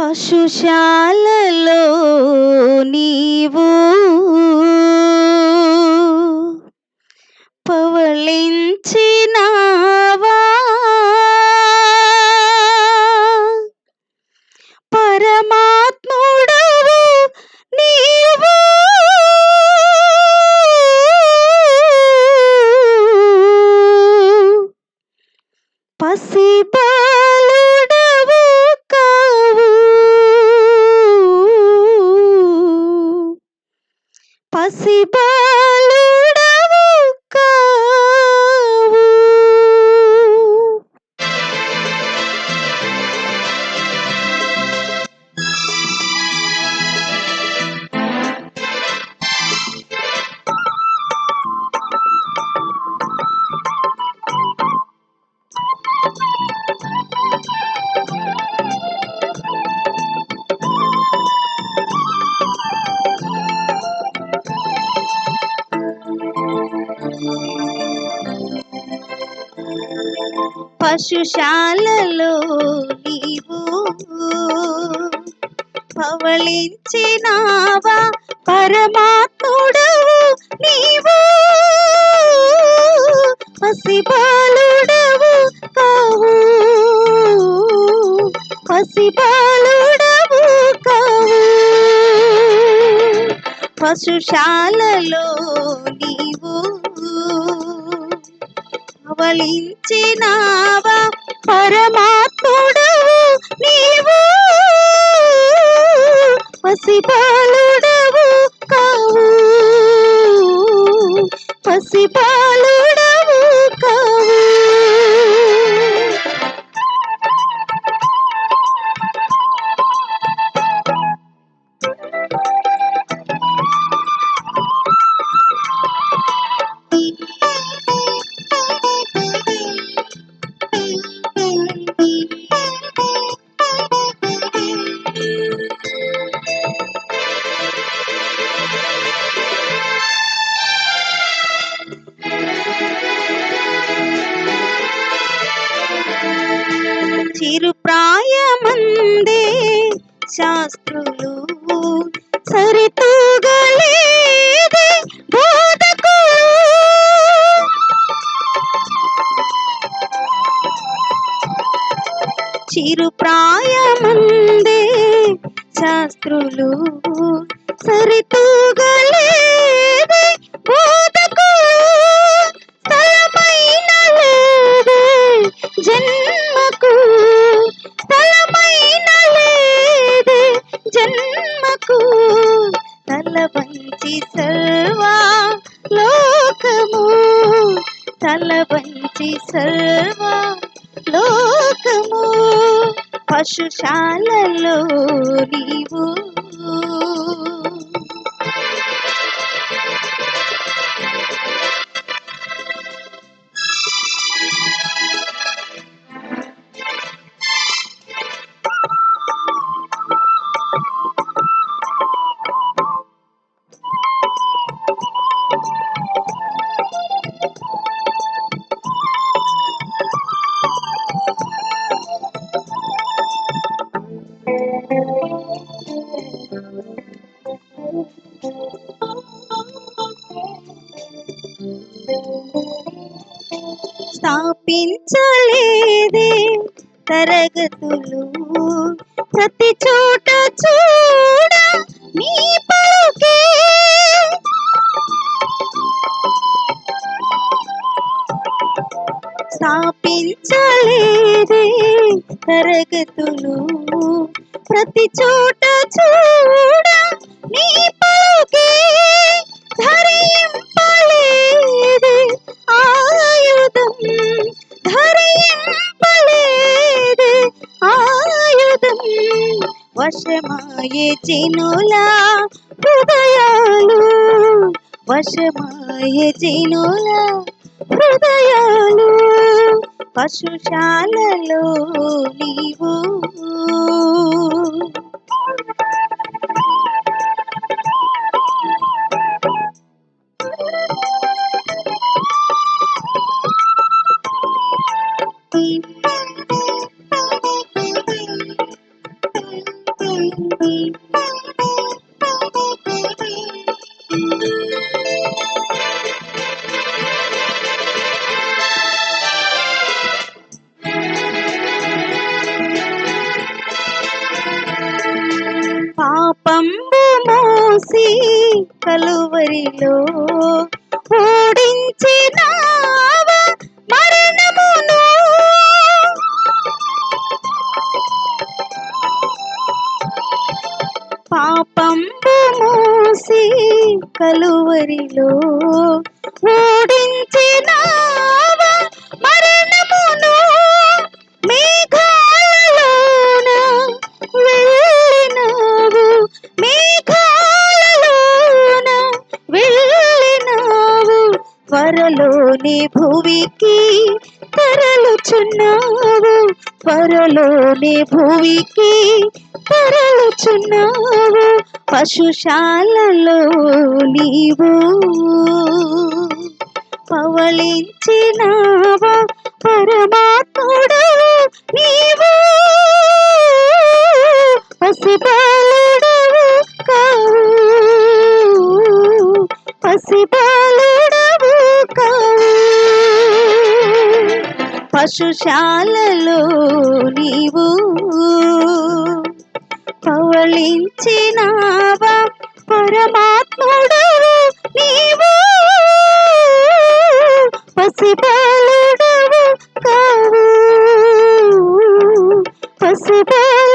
పశుశాలలో నీవు పవళించినావా? పరమాత్ముడవు నీవు. పసిబాలుడవు See, possible. పశుశాలలో నీవు పవళించినావా పరమాత్ముడవు నీవు. పసిపాలుడవు కావు. పసిపాలుడవు కావు. పశుశాలలో నీవు అవలించినావా? పరమాత్ముడవు నీవు. పసిపాలుడవు కావు. పసిపా శాస్త్రులు సరితూగలేది బోధకు. చిరు చిరుప్రాయమందే శాస్త్రులు సరితూగలే సృష్టి సర్వ లోకము పశుశాలలో నీవు స్థాపించలేదే తరగతులు. ప్రతి చోట చూడ నీ పలుకే స్థాపించలేదే తరగతులు. ప్రతి చోట చూడ నీ పలుకే చినులా హృదయాలు వశమాయ చినులా హృదయాలు పశుశాలలో నీవు పాపంబు మోసి కలువరిలో ఓడించిన మరణమును? పాపంబు మోసి కలువరిలో త్వరలోని భూమికి తరలుచున్నావు. త్వరలోని భూమికి తరలుచున్నావు. పశుశాలలో నీవు పవలించినావా పరమా పశుశాలలో నీవు పవళించినావా పరమాత్ముడు నీవు పసిపాలుడవు కావు. పసిపాలు